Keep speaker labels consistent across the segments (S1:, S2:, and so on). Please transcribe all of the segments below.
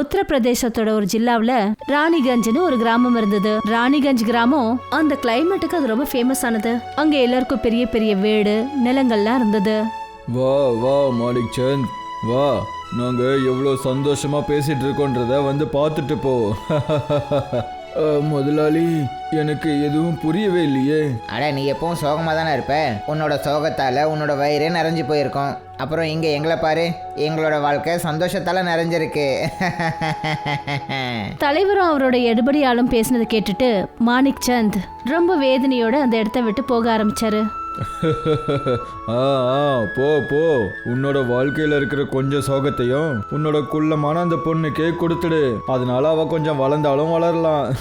S1: உத்தரப்பிரதேசத்தோட ஒரு ஜில்லாவுல ராணிகஞ்ச்னு ஒரு கிராமம் இருந்தது. ராணிகஞ்ச் கிராமம் அந்த கிளைமேட்டுக்கு அது ரொம்ப ஃபேமஸ் ஆனது. அங்க எல்லாருக்கும் பெரிய பெரிய வீடு நிலங்கள்லாம் இருந்தது.
S2: வா வா மாலிக் சந்த் வா நாங்க எவ்வளோ சந்தோஷமா பேசிட்டு இருக்கோன்றத வந்து பார்த்துட்டு போ. முதலாளி எனக்கு எதுவும் புரியவே இல்லையே.
S3: அட நீ எப்பவும் சோகமாக தானே இருப்ப? உன்னோட சோகத்தால் உன்னோட வயிறே நிறைஞ்சு போயிருக்கும். அப்புறம் இங்கே எங்களை பாரு. எங்களோட வாழ்க்கை சந்தோஷத்தால் நிறைஞ்சிருக்கு.
S1: தலைவரும் அவரோட எடுபடியாலும் பேசினதை கேட்டுட்டு மாணிக் சந்த் ரொம்ப வேதனையோட அந்த இடத்த விட்டு போக ஆரம்பிச்சாரு.
S2: ஆ ஆ போ போ. உன்னோட வாழ்க்கையில இருக்கிற கொஞ்சம் சோகத்தையும் உன்னோட குள்ளமான அந்த பொண்ணுக்கே கொடுத்துடு. அதனால அவ கொஞ்சம் வளர்ந்தாலும் வளரலாம்.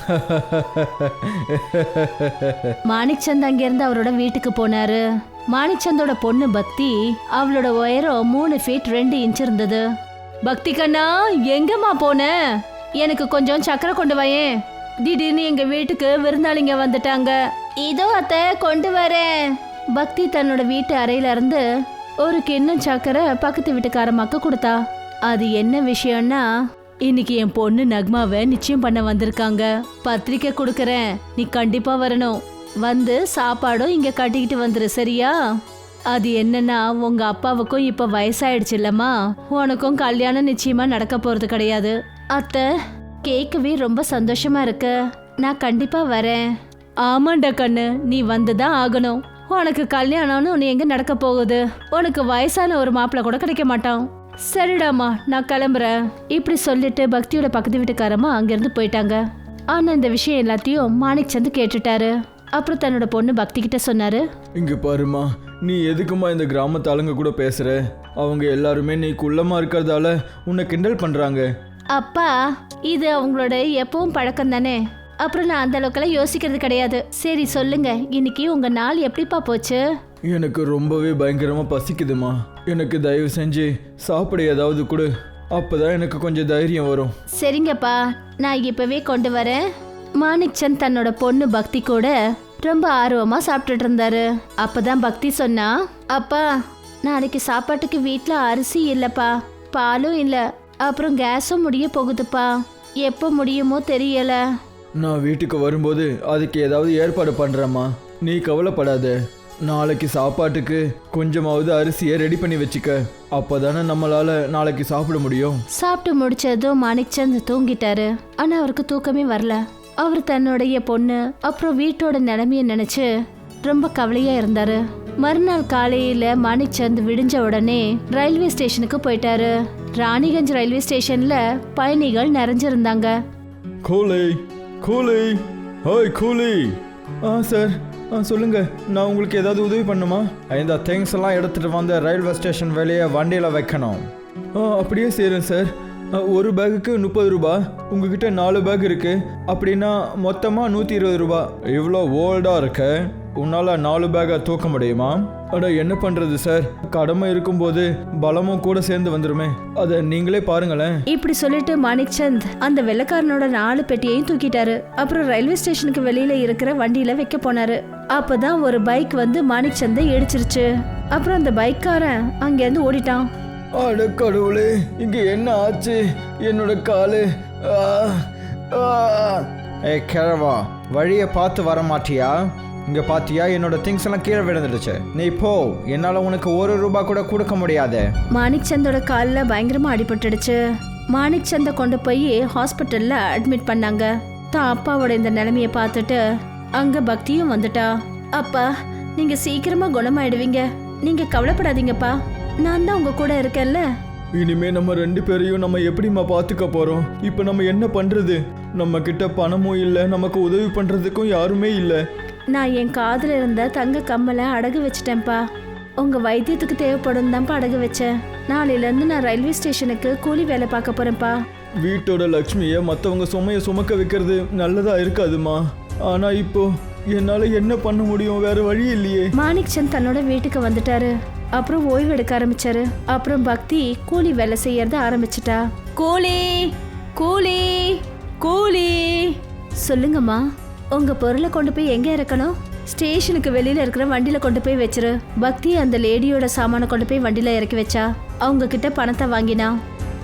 S1: மாணிக் சந்த் அங்கிருந்து அவரோட வீட்டுக்கு போனாரு. மாணிச்சந்தோட பொண்ணு பக்தி அவளோட உயரம் மூணு ஃபீட் ரெண்டு இன்ச் இருந்தது. பக்தி கண்ணா எங்கம்மா போன? எனக்கு கொஞ்சம் சக்கரை கொண்டு வாயேன். திடீர்னு எங்க வீட்டுக்கு விருந்தாளிங்க வந்துட்டாங்க. இதோ அத்தை கொண்டு வரேன். பக்தி தன்னோட வீட்டு அறையில இருந்து ஒரு கிண்ணம் சக்கரை பக்கத்து வீட்டுக்காரம்மாக்கு கொடுத்தா. அது என்ன விஷயம்னா இன்னைக்கு என் பொண்ணு நக்மாவை நிச்சயம் பண்ண வந்திருக்காங்க. பத்திரிக்கை கொடுக்கறேன். நீ கண்டிப்பா வரணும். வந்து சாப்பாடும் இங்க கட்டிக்கிட்டு வந்துரு சரியா? அது என்னன்னா உங்க அப்பாவுக்கும் இப்ப வயசாயிடுச்சு இல்லம்மா. உனக்கும் கல்யாணம் நிச்சயமா நடக்க போறது கிடையாது. அத்தை கேட்கவே ரொம்ப சந்தோஷமா இருக்கு. நான் கண்டிப்பா வரேன். ஆமாண்டா கண்ணு நீ வந்துதான் ஆகணும். உனக்கு கல்யாணம்னு ஒன்று எங்க நடக்க போகுது? உனக்கு வயசான ஒரு மாப்பிள்ளை கூட கிடைக்க மாட்டான். சரிடாம்மா நான் கிளம்புறேன். இப்படி சொல்லிட்டு பக்தியோட பக்கத்து வீட்டுக்காரம்மா அங்கிருந்து போயிட்டாங்க. ஆனா இந்த விஷயம் எல்லாத்தையும் மாணிக் சந்து கேட்டுட்டாரு. அப்புறம் தன்னோட பொண்ணு பக்தி கிட்ட சொன்னாரு
S2: இங்க பாருமா நீ எதுக்குமா இந்த கிராமத்து ஆளுங்க கூட பேசுற? அவங்க எல்லாருமே நீ குள்ளமா இருக்கிறதால உன்னை கிண்டல் பண்றாங்க.
S1: அப்பா இது அவங்களோட எப்பவும் பழக்கம் தானே அப்புறம் நான் அந்த அளவுக்கெல்லாம் யோசிக்கிறது கிடையாது. சரி சொல்லுங்க. இன்னைக்கு உங்க நாள் எப்படிப்பா போச்சு?
S2: எனக்கு ரொம்பவே பயங்கரமா பசிக்குதுமா. எனக்கு தயவு செஞ்சு சாப்பிட ஏதாவது கொடு. அப்பதான் எனக்கு கொஞ்சம் தைரியம் வரும்.
S1: சரிங்கப்பா. நான் இப்பவே கொண்டு வரேன். மாணிக் சந்த் தன்னோட பொண்ணு பக்தி கூட ரொம்ப ஆர்வமா சாப்பிட்டுட்டு இருந்தாரு. அப்பதான் பக்தி சொன்னா அப்பா நாளைக்கு சாப்பாட்டுக்கு வீட்ல அரிசி இல்லப்பா. பாலும் இல்ல. அப்புறம் கேஸும் முடிய போகுதுப்பா. எப்போ முடியுமோ தெரியல.
S2: நான் வீட்டுக்கு வரும்போது அதுக்கு ஏதாவது ஏற்பாடு பண்றேம்மா. நீ கவலைப்படாத. நாளைக்கு சாப்பாட்டுக்கு கொஞ்சமாவது அரிசியை ரெடி பண்ணி வச்சுக்க. அப்பதானே நம்மளால நாளைக்கு சாப்பிட முடியும்.
S1: சாப்பிட்டு முடிச்சதும் மாணிக்சந்த் தூங்கிட்டாரு. ஆனா அவருக்கு தூக்கமே வரல. அவர் தன்னுடைய பொண்ணு அப்புறம் வீட்டோட நிலைமைய நினைச்சு ரொம்ப கவலையா இருந்தாரு. மறுநாள் காலையில மாணிக்சந்த் விடிஞ்ச உடனே ரயில்வே ஸ்டேஷனுக்கு போயிட்டாரு. ராணிகஞ்ச் ரயில்வே ஸ்டேஷன்ல பயணிகள் நிறைஞ்சிருந்தாங்க.
S2: கூலி கூலி. ஹாய் கூலி. ஆ சார். ஆ சொல்லுங்க. நான் உங்களுக்கு ஏதாவது உதவி பண்ணுமா? இந்த திங்ஸ் எல்லாம் எடுத்துட்டு வந்து ரயில்வே ஸ்டேஷன் வெளியே வண்டியில் வைக்கணும். ஆ அப்படியே செய்கிறேன் சார். ஒரு பேக்குக்கு முப்பது ரூபா. உங்ககிட்ட நாலு பேக் இருக்கு. அப்படின்னா மொத்தமாக நூற்றி இருபது ரூபா. இவ்வளோ ஓல்டாக இருக்க. உன்னால் நாலு பேக்கை தூக்க முடியுமா? அட என்ன பண்ணுறது சார் கடமை இருக்கும்போது பலமும் கூட சேர்ந்து வந்துருமே. அதை நீங்களே பாருங்களேன்.
S1: இப்படி சொல்லிட்டு மாணிக்சந்த் அந்த வெள்ளக்காரனோட நாலு பெட்டியையும் தூக்கிட்டாரு. அப்புறம் ரயில்வே ஸ்டேஷனுக்கு வெளியில இருக்கிற வண்டியில வைக்க போனாரு. அப்பதான் ஒரு பைக் வந்து மாணிக்சந்தை இடிச்சிருச்சு. அப்புறம் அந்த பைக்காரன் அங்கேருந்து ஓடிட்டான்.
S2: அட கடவுளே இங்க என்ன ஆச்சு? என்னோட காலு. ஏய் கிழவா வழியை பார்த்து வர மாட்டியா? இங்க பாத்தியா என்னோட திங்ஸ் எல்லாம் கீழே விழுந்துடுச்சு. நீ போ என்னால உனக்கு ஒரு ரூபா கூட கொடுக்க முடியாது.
S1: மாணிக்சந்தோட காலில் பயங்கரமா அடிபட்டுடுச்சு. மாணிக்சந்தை கொண்டு போய் ஹாஸ்பிட்டல்ல அட்மிட் பண்ணாங்க. தான் அப்பாவோட இந்த நிலைமைய பார்த்துட்டு அங்க பக்தியும் வந்துட்டா. அப்பா நீங்க சீக்கிரமா குணமாயிடுவீங்க. நீங்க கவலைப்படாதீங்கப்பா. நான் தான் உங்க கூட இருக்கேன்ல.
S2: இனிமே நம்ம ரெண்டு பேரையும் நம்ம எப்படிம்மா பார்த்துக்க போறோம்? இப்போ நம்ம என்ன பண்றது? நம்ம கிட்ட பணமும் இல்லை நமக்கு உதவி பண்றதுக்கும் யாருமே இல்லை.
S1: நான் என் காதுல இருந்த தங்க கம்மலை அடகு வச்சிட்டேன்ப்பா. உங்க வைத்தியத்துக்கு தேவைப்படும் தான்ப்பா அடகு வச்சேன் நாளையில இருந்து நான் ரயில்வே ஸ்டேஷனுக்கு கூலி வேலை பார்க்க போறேன்ப்பா.
S2: வீட்டோட லக்ஷ்மியை மற்றவங்க சுமையை சுமக்க வைக்கிறது நல்லதா இருக்காதுமா. ஆனா இப்போ என்னால என்ன பண்ண முடியும்? வேற வழி இல்லையே.
S1: மாணிக் சந்த் தன்னோட வீட்டுக்கு வந்துட்டாரு. அப்புறம் ஓய்வு எடுக்க ஆரம்பிச்சாரு. அப்புறம் பக்தி கூலி வேலை செய்யறத ஆரம்பிச்சிட்டா. கூலி கூலி கூலி. சொல்லுங்கம்மா. உங்க பொருளை கொண்டு போய் எங்க இறக்கணும்? ஸ்டேஷனுக்கு வெளியில இருக்கிற வண்டியில கொண்டு போய் வச்சிரு. பக்தி அந்த லேடியோட சாமானை கொண்டு போய் வண்டியில இறக்கி வச்சா அவங்க கிட்ட பணத்தை வாங்கினா.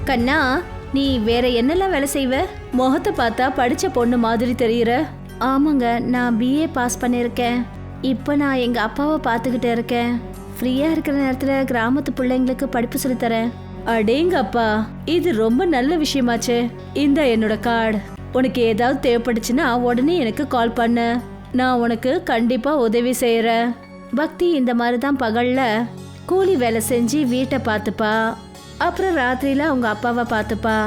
S1: கண்ணா நீ வேற என்னெல்லாம் வேலை செய்வ? முகத்தை பார்த்தா படிச்ச பொண்ணு மாதிரி தெரியுற. ஆமாங்க நான் பிஏ பாஸ் பண்ணியிருக்கேன். இப்போ நான் எங்க அப்பாவை பார்த்துக்கிட்டு இருக்கேன். ஃப்ரீயா இருக்கிற நேரத்துல கிராமத்து பிள்ளைங்களுக்கு படிப்பு சொல்லித் தரேன். அடேங்க அப்பா இது ரொம்ப நல்ல விஷயமாச்சு. இந்த என்னோட கார்டு. உனக்கு ஏதாவது தேவைப்பட்டுச்சுன்னா உடனே எனக்கு கால் பண்ணு. நான் உனக்கு கண்டிப்பாக உதவி செய்கிறேன் பக்தி இந்த மாதிரி தான் பகலில் கூலி வேலை செஞ்சு வீட்டை பார்த்துப்பா. அப்புறம் ராத்திரியில் அவங்க அப்பாவை பார்த்துப்பா.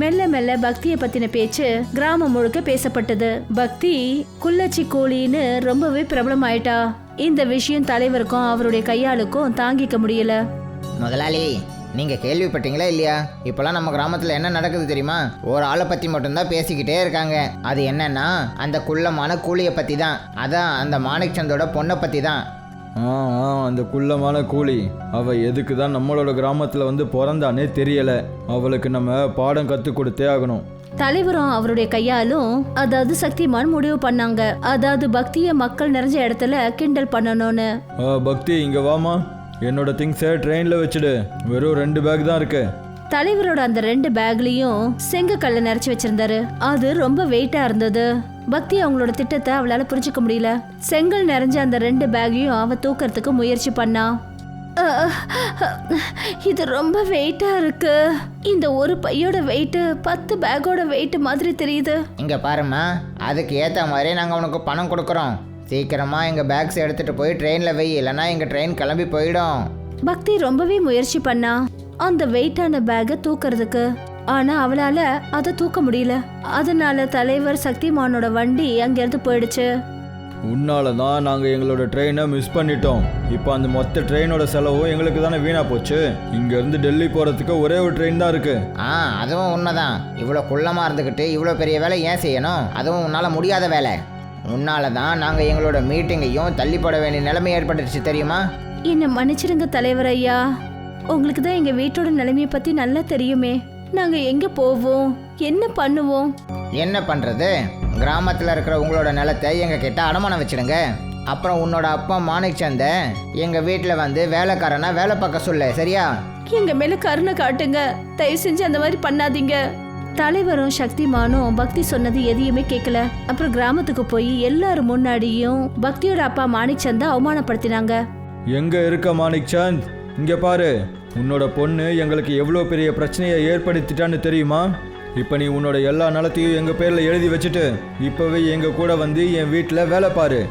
S1: மெல்ல மெல்ல பக்தியை பத்தின பேச்சு கிராமம் முழுக்க பேசப்பட்டது. பக்தி குள்ளச்சி கூலின்னு ரொம்பவே பிரபலம் ஆயிட்டா இந்த விஷயம் தலைவருக்கும் அவருடைய கையாளுக்கும் தாங்கிக்க முடியல.
S3: முதலாளி நீங்கள் கேள்விப்பட்டீங்களா இல்லையா? இப்போலாம் நம்ம கிராமத்தில் என்ன நடக்குது தெரியுமா? ஒரு ஆளை பற்றி மட்டும்தான் பேசிக்கிட்டே இருக்காங்க. அது என்னன்னா அந்த குள்ளமான கூலியை பற்றி தான் அதான் அந்த மாணிக் சந்தோட பொண்ணை பற்றி தான்
S2: ஆ ஆ அந்த குள்ளமான கூலி. அவ எதுக்கு தான் நம்மளோட கிராமத்தில் வந்து பிறந்தானே தெரியல. அவளுக்கு நம்ம பாடம் கற்றுக் கொடுத்தே ஆகணும்.
S1: தலைவரும் அவருடைய கையாலும் அதாவது சக்திமான் முடிவு பண்ணாங்க. அதாவது பக்திய மக்கள் நிறைஞ்ச இடத்துல கிண்டல் பண்ணணும்னு.
S2: ஆ, பக்தி இங்கே வாமா என்னோட திங்ஸை ட்ரெயினில் வச்சுடு. வெறும் ரெண்டு பேக் தான் இருக்கு.
S1: தலைவரோட அந்த ரெண்டு பேக்லயும் செங்கக்கல்ல நிறைச்சு வச்சிருந்தாரு. அது ரொம்ப வெயிட்டா இருந்தது. பக்தி அவங்களோட திட்டத்தை அவளால புரிஞ்சுக்க முடியல. செங்கல் நிறைஞ்ச அந்த ரெண்டு பேக்கையும் அவ தூக்கறதுக்கு முயற்சி பண்ணா. இது ரொம்ப வெயிட்டா இருக்கு. இந்த ஒரு பையோட வெயிட் பத்து பேக்கோட வெயிட் மாதிரி தெரியுது.
S3: இங்கே பாரும்மா அதுக்கு ஏற்ற மாதிரி நாங்கள் உனக்கு பணம் கொடுக்குறோம். சீக்கிரமாக எங்கள் பேக்ஸ் எடுத்துகிட்டு போய் ட்ரெயினில் வை இல்லைன்னா எங்கள் ட்ரெயின் கிளம்பி போயிடும்.
S1: பக்தி ரொம்பவே முயற்சி பண்ணா. அந்த வெயிட்டான பேக்கை தூக்கறதுக்கு. ஆனா அவளால அதை தூக்க முடியல. அதனால தலைவர் சக்திமானோட வண்டி அங்கிருந்து போயிடுச்சு.
S2: உன்னால தான் நாங்கள் எங்களோட ட்ரெயினை மிஸ் பண்ணிட்டோம். இப்போ அந்த மொத்த ட்ரெயினோட செலவும் எங்களுக்கு தானே வீணாக போச்சு. இங்கேருந்து டெல்லி போகிறதுக்கு ஒரே ஒரு ட்ரெயின் தான் இருக்குது
S3: ஆ அதுவும் உண்மைதான். இவ்வளோ குள்ளமாக இருந்துக்கிட்டு இவ்வளோ பெரிய வேலை ஏன் செய்யணும்? அதுவும் உன்னால் முடியாத வேலை. உன்னால தான் நாங்கள் எங்களோட மீட்டிங்கையும் தள்ளி போட வேண்டிய நிலைமை ஏற்பட்டுச்சு தெரியுமா?
S1: என்ன மன்னிச்சிடுங்க தலைவர் ஐயா. உங்களுக்கு தான் எங்க வீட்டோட நிலைமைய பத்தி நல்லா தெரியுமே. நாங்க எங்க போவோம்? என்ன பண்ணுவோம்?
S3: என்ன பண்ணுறது கிராமத்தில் இருக்கிற உங்களோட நிலத்தை எங்கள் கிட்ட அடமானம் வச்சிடுங்க. அப்புறம் உன்னோட அப்பா மாணிக் சந்தை எங்கள் வீட்டில் வந்து வேலைக்காரனா வேலை பார்க்க சொல்லு சரியா?
S1: எங்க மேல கருணை காட்டுங்க. தயவு செஞ்சு அந்த மாதிரி பண்ணாதீங்க. தலைவரும் சக்திமானும் பக்தி சொன்னது எதையுமே கேட்கல. அப்புறம் கிராமத்துக்கு போய் எல்லாரும் முன்னாடியும் பக்தியோட அப்பா மாணிக் சந்தா அவமானப்படுத்தினாங்க.
S2: எங்கே இருக்க மாணிக் சந்த் இங்கே பாரு. உன்னோட பொண்ணு எங்களுக்கு எவ்வளோ பெரிய பிரச்சனையை ஏற்படுத்திட்டான்னு தெரியுமா? இப்போ நீ உன்னோட எல்லா நிலத்தையும் எங்கள் பேரில் எழுதி வச்சுட்டு இப்போவே எங்கள் கூட வந்து என் வீட்டில் வேலை பாரு.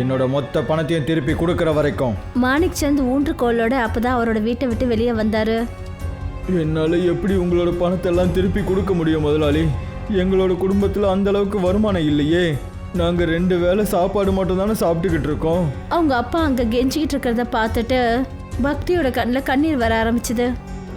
S2: என்னோட மொத்த பணத்தையும் திருப்பி கொடுக்குற வரைக்கும்.
S1: மாணிக் சந்த் ஊன்றுகோலோட அப்பதான் அவரோட வீட்டை விட்டு வெளியே வந்தாரு.
S2: என்னால் எப்படி உங்களோட பணத்தெல்லாம் திருப்பி கொடுக்க முடியும் முதலாளி? எங்களோட குடும்பத்தில் அந்த அளவுக்கு வருமானம் இல்லையே. நாங்கள் ரெண்டு வேளை சாப்பாடு மட்டும் தானே சாப்பிட்டுக்கிட்டு இருக்கோம்.
S1: அவங்க அப்பா அங்க கெஞ்சிக்கிட்டு இருக்கிறத பார்த்துட்டு பக்தியோட கண்ணில் கண்ணீர் வர ஆரம்பிச்சது.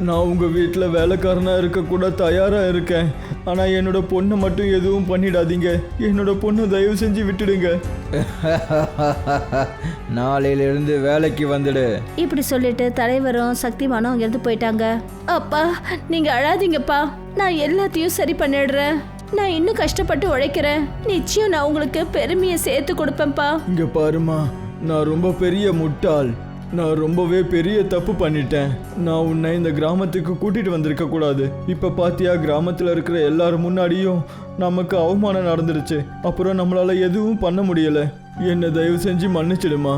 S2: நான் உங்கள் வீட்டில் வேலைக்காரனாக இருக்கக்கூட தயாராக இருக்கேன். ஆனால் என்னோட பொண்ணை மட்டும் எதுவும் பண்ணிடாதீங்க. என்னோட பொண்ணை தயவு செஞ்சு விட்டுடுங்க. நாளையிலிருந்து வேலைக்கு வந்துடு.
S1: இப்படி சொல்லிட்டு தலைவரும் சக்திமானும் அங்கிருந்து போயிட்டாங்க. அப்பா நீங்க அழாதீங்கப்பா. நான் எல்லாத்தையும் சரி பண்ணிடுறேன். நான் இன்னும் கஷ்டப்பட்டு உழைக்கிறேன். நிச்சயம் நான் உங்களுக்கு பெருமையை சேர்த்து கொடுப்பேன்ப்பா.
S2: இங்கே பாருமா நான் ரொம்ப பெரிய முட்டாள். நான் ரொம்பவே பெரிய தப்பு பண்ணிட்டேன். நான் உன்னை இந்த கிராமத்துக்கு கூட்டிட்டு வந்திருக்க கூடாது. இப்ப பாத்தியா கிராமத்துல இருக்கிற எல்லாரும் முன்னாடியும் நமக்கு அவமானம் நடந்துருச்சு. அப்புறம் நம்மளால எதுவும் பண்ண முடியல. என்னை தயவு செஞ்சு மன்னிச்சிடுமா.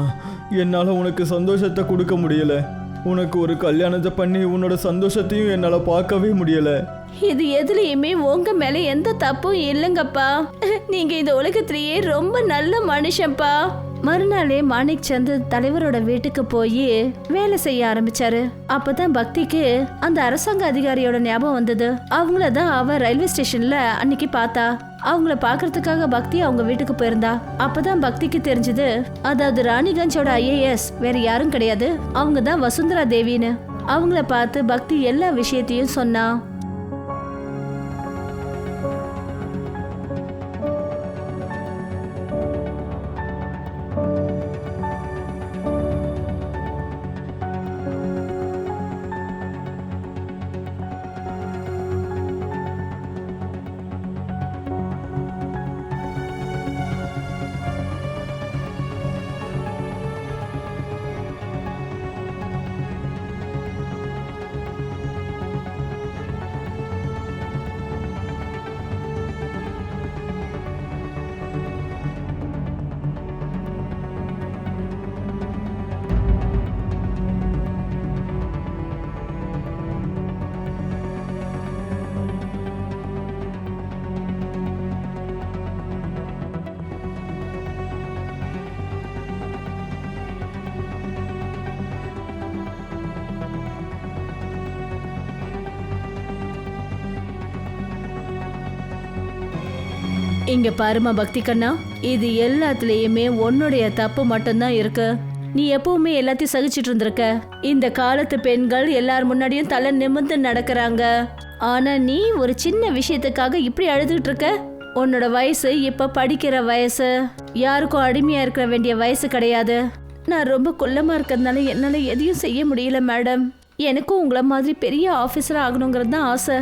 S2: என்னால் உனக்கு சந்தோஷத்தை கொடுக்க முடியல. உனக்கு ஒரு கல்யாணத்தை பண்ணி உன்னோட சந்தோஷத்தையும் என்னால் பார்க்கவே முடியல.
S1: இது எதுலேயுமே உங்க மேல எந்த தப்பும் இல்லைங்கப்பா. நீங்க இந்த உலகத்திலேயே ரொம்ப நல்ல மனுஷன்ப்பா. மறுநாளே மாணிக் சந்த் தலைவரோட வீட்டுக்கு போய் வேலை செய்ய ஆரம்பிச்சாரு. அப்பதான் பக்திக்கு அந்த அரசாங்க அதிகாரியோட ஞாபகம் வந்தது. அவங்கள தான் அவ ரயில்வே ஸ்டேஷன்ல அன்னைக்கு பார்த்தா. அவங்கள பாக்குறதுக்காக பக்தி அவங்க வீட்டுக்கு போயிருந்தா. அப்பதான் பக்திக்கு தெரிஞ்சது அதாவது ராணிகஞ்சோட ஐஏஎஸ் வேற யாரும் கிடையாது. அவங்க தான் வசுந்தரா தேவின்னு. அவங்கள பார்த்து பக்தி எல்லா விஷயத்தையும் சொன்னா. இங்க பாருமா பக்தி கண்ணா. இது எல்லாத்துலயுமே உன்னுடைய தப்பு மட்டும்தான் இருக்கு. நீ எப்பவுமே எல்லாத்தையும் சகிச்சிட்டு இருந்திருக்க. இந்த காலத்து பெண்கள் எல்லார் முன்னாடியும் தலை நிமிர்ந்து நடக்கிறாங்க. ஆனா நீ ஒரு சின்ன விஷயத்துக்காக இப்படி அழுதுகிட்டு இருக்க? உன்னோட வயசு இப்ப படிக்கிற வயசு. யாருக்கும் அடிமையா இருக்க வேண்டிய வயசு கிடையாது. நான் ரொம்ப குள்ளமா இருக்கிறதுனால என்னால எதையும் செய்ய முடியல மேடம். எனக்கும் உங்களை மாதிரி பெரிய ஆபீசர் ஆகணுங்கிறது தான் ஆசை.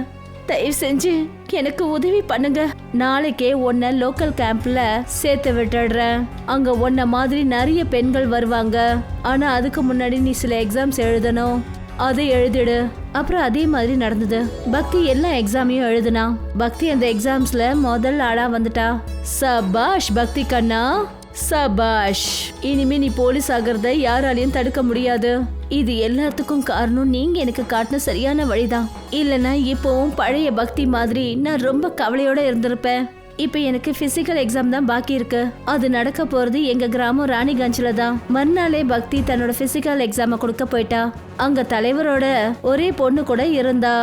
S1: தயவு செஞ்சு எனக்கு உதவி பண்ணுங்க. நாளைக்கே உன்னை லோக்கல் கேம்ப்ல சேர்த்து விட்டுடுறேன். அங்க உன்ன மாதிரி நிறைய பெண்கள் வருவாங்க. ஆனா அதுக்கு முன்னாடி நீ சில எக்ஸாம்ஸ் எழுதணும். அதை எழுதிடு. அப்புறம் அதே மாதிரி நடந்தது. பக்தி எல்லா எக்ஸாமையும் எழுதுனா. பக்தி அந்த எக்ஸாம்ஸ்ல முதல் ஆளா வந்துட்டா. சபாஷ் பக்தி கண்ணா. சபாஷ் இனிமே நீ போலீஸ் ஆகிறத யாராலையும் தடுக்க முடியாது. இது எல்லாத்துக்கும் காரணம் நீங்க எனக்கு காட்டின சரியான வழிதான். இல்லனா இப்போவும் பழைய பக்தி மாதிரி நான் ரொம்ப கவலையோட இருந்திருப்பேன். இப்போ எனக்கு பிசிக்கல் எக்ஸாம் தான் பாக்கி இருக்கு. அது நடக்க போறது எங்க கிராமம் ராணிகஞ்சில தான். மறுநாளே பக்தி தன்னோட பிசிக்கல் எக்ஸாமை கொடுக்க போயிட்டா. அங்க தலைவரோட ஒரே பொண்ணு கூட இருந்தா.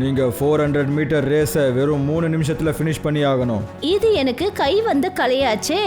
S2: நீங்கள் ஃபோர் ஹண்ட்ரட் மீட்டர் ரேஸை வெறும் மூணு நிமிஷத்தில் ஃபினிஷ் பண்ணி ஆகணும்
S1: இது எனக்கு கை வந்த கலையாச்சே.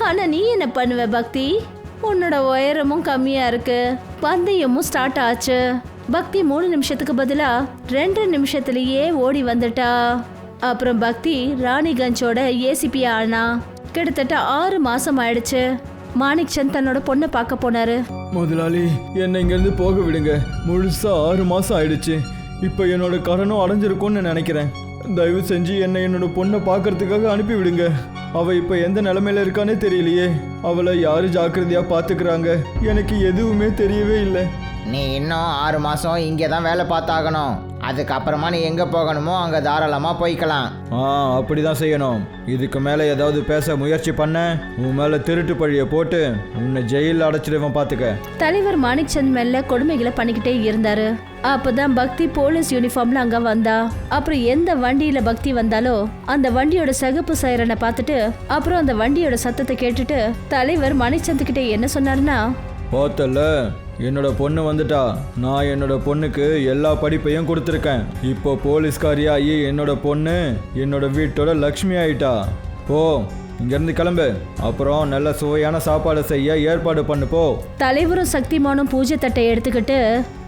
S1: ஆனா நீ என்ன பண்ணுவ பக்தி? உன்னோட உயரமும் கம்மியா இருக்கு. பந்தயமும் ஸ்டார்ட் ஆச்சு. பக்தி மூணு நிமிஷத்துக்கு பதிலா ரெண்டு நிமிஷத்துலயே ஓடி வந்துட்டா. அப்புறம் பக்தி ராணிகஞ்சோட ஏசிபி ஆனா. கிட்டத்தட்ட ஆறு மாசம் ஆயிடுச்சு. மாணிக் சந்த் தன்னோட பொண்ணை பார்க்க போனாரு.
S2: முதலாளி என்னை இங்கேருந்து போக விடுங்க. முழுசாக ஆறு மாதம் ஆயிடுச்சு. இப்போ என்னோட கடனும் அடைஞ்சிருக்கும்னு நினைக்கிறேன். தயவு செஞ்சு என்னை என்னோட பொண்ணை பார்க்கறதுக்காக அனுப்பி விடுங்க அவள் இப்போ எந்த நிலமையில இருக்கானே தெரியலையே. அவளை யாரு ஜாக்கிரதையாக பார்த்துக்கிறாங்க எனக்கு எதுவுமே தெரியவே இல்லை.
S3: நீ இன்னும் ஆறு மாதம் இங்கே தான் வேலை பார்த்தாகணும். அதுக்கப்புறமா நீ எங்கே போகணுமோ அங்கே தாராளமாக போய்க்கலாம்.
S2: ஆ அப்படிதான் செய்யணும். இதுக்கு மேலே ஏதாவது பேச முயற்சி பண்ண. உன் மேலே திருட்டு பழிய போட்டு உன்னை ஜெயிலில் அடைச்சிடுவேன் பார்த்துக்க
S1: தலைவர் மாணிக் சந்த் மேல கொடுமைகளை பண்ணிக்கிட்டே இருந்தாரு. அப்பதான் பக்தி போலீஸ் யூனிஃபார்ம்ல அங்க வந்தா. அப்புறம் எந்த வண்டியில பக்தி வந்தாலோ அந்த வண்டியோட சிகப்பு சைரனை பார்த்துட்டு அப்புறம் அந்த வண்டியோட சத்தத்தை கேட்டுட்டு தலைவர் மாணிக் கிட்ட என்ன சொன்னாருன்னா
S2: பார்த்தல என்னோட பொண்ணு வந்துட்டா நான் என்னோட பொண்ணுக்கு எல்லா படிப்பையும் கொடுத்துருக்கேன். இப்போ போலீஸ்காரியாகி என்னோட பொண்ணு என்னோட வீட்டோட லக்ஷ்மி ஆயிட்டா. போ இங்கேருந்து கிளம்பு. அப்புறம் நல்ல சுவையான சாப்பாடு செய்ய ஏற்பாடு பண்ணு போ.
S1: தலைவரும் சக்திமானும் பூஜை தட்டை எடுத்துக்கிட்டு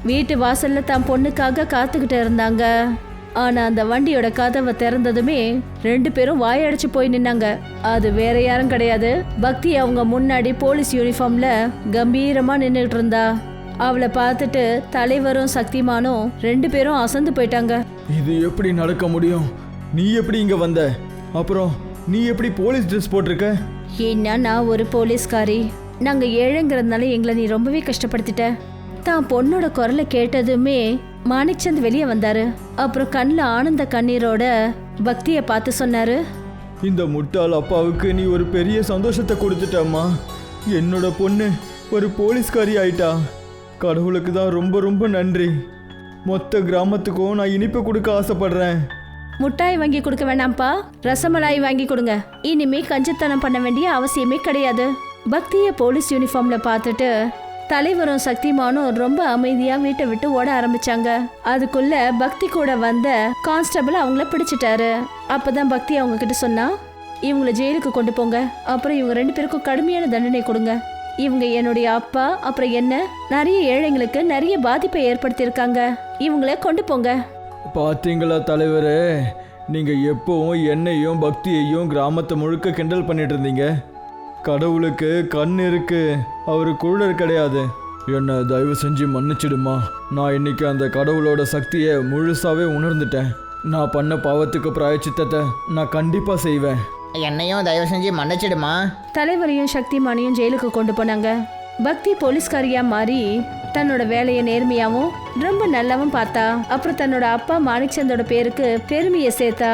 S1: வீட்டு வாசல்ல தன் பொண்ணுக்காக காத்துக்கிட்டு இருந்தாங்க. ஆனா அந்த வண்டியோட கதவை திறந்ததுமே ரெண்டு பேரும் வாயடைச்சு போய் நின்னாங்க. அது வேற யாரும் கிடையாது. பக்தி அவங்க முன்னாடி போலீஸ் யூனிஃபார்ம்ல கம்பீரமா நின்றுட்டு இருந்தா. அவளை பார்த்துட்டு தலைவரும் சக்திமானும் ரெண்டு பேரும் அசந்து போயிட்டாங்க.
S2: இது எப்படி நடக்க முடியும்? நீ எப்படி இங்கே வந்த? அப்புறம் நீ எப்படி போலீஸ் ட்ரெஸ் போட்டிருக்க?
S1: ஏன்னா நான் ஒரு போலீஸ்காரி. நாங்க ஏழைங்கிறதுனால எங்களை நீ ரொம்பவே கஷ்டப்படுத்திட்ட. தான் பொண்ணோட குரலை கேட்டதுமே மாணிக்சந்த் வெளியே வந்தாரு. அப்புறம் கண்ணில் ஆனந்த கண்ணீரோட பக்தியை பார்த்து சொன்னாரு.
S2: இந்த முட்டாள் அப்பாவுக்கு நீ ஒரு பெரிய சந்தோஷத்தை கொடுத்துட்டம்மா. என்னோட பொண்ணு ஒரு போலீஸ்காரி ஆயிட்டா. கடவுளுக்கு தான் ரொம்ப ரொம்ப நன்றி. மொத்த கிராமத்துக்கும் நான் இனிப்பு கொடுக்க ஆசைப்படுறேன்.
S1: முட்டாய் வாங்கி கொடுக்க வேண்டாம்ப்பா ரசமலாய் வாங்கி கொடுங்க. இனிமே கஞ்சத்தனம் பண்ண வேண்டிய அவசியமே கிடையாது. பக்திய போலீஸ் யூனிஃபார்ம்ல பார்த்துட்டு தலைவரும் சக்திமானும் ரொம்ப அமைதியா வீட்டை விட்டு ஓட ஆரம்பிச்சாங்க. அதுக்குள்ள பக்தி கூட வந்த கான்ஸ்டபிள் அவங்கள பிடிச்சிட்டாரு. அப்பதான் பக்தி அவங்க கிட்ட சொன்னா இவங்கள ஜெயிலுக்கு கொண்டு போங்க. அப்புறம் இவங்க ரெண்டு பேருக்கும் கடுமையான தண்டனை கொடுங்க. இவங்க என்னுடைய அப்பா அப்புறம் என்ன? நிறைய ஏழைங்களுக்கு நிறைய பாதிப்பை ஏற்படுத்தியிருக்காங்க. இவங்கள கொண்டு போங்க.
S2: பார்த்தீங்களா தலைவரே? நீங்கள் எப்பவும் என்னையும் பக்தியையும் கிராமத்தை முழுக்க கிண்டல் பண்ணிட்டு இருந்தீங்க. கடவுளுக்கு கண் இருக்கு. அவர் குருடர் கிடையாது. என்னை தயவு செஞ்சு மன்னிச்சிடுமா. நான் இன்னைக்கு அந்த கடவுளோட சக்தியை முழுசாவே உணர்ந்துட்டேன். நான் பண்ண பாவத்துக்கு பிராயச்சித்தத்தை நான் கண்டிப்பாக செய்வேன்.
S3: என்னையும் தயவு செஞ்சு மன்னிச்சிடுமா?
S1: தலைவரையும் சக்திமானையும் ஜெயிலுக்கு கொண்டு போனாங்க. பக்தி போலீஸ்காரியா மாறி தன்னோட வேலையை நேர்மையாவும் ரொம்ப நல்லாவும் பார்த்தா. அப்புறம் தன்னோட அப்பா மாணிக்சந்தோட பேருக்கு பெருமையை சேர்த்தா.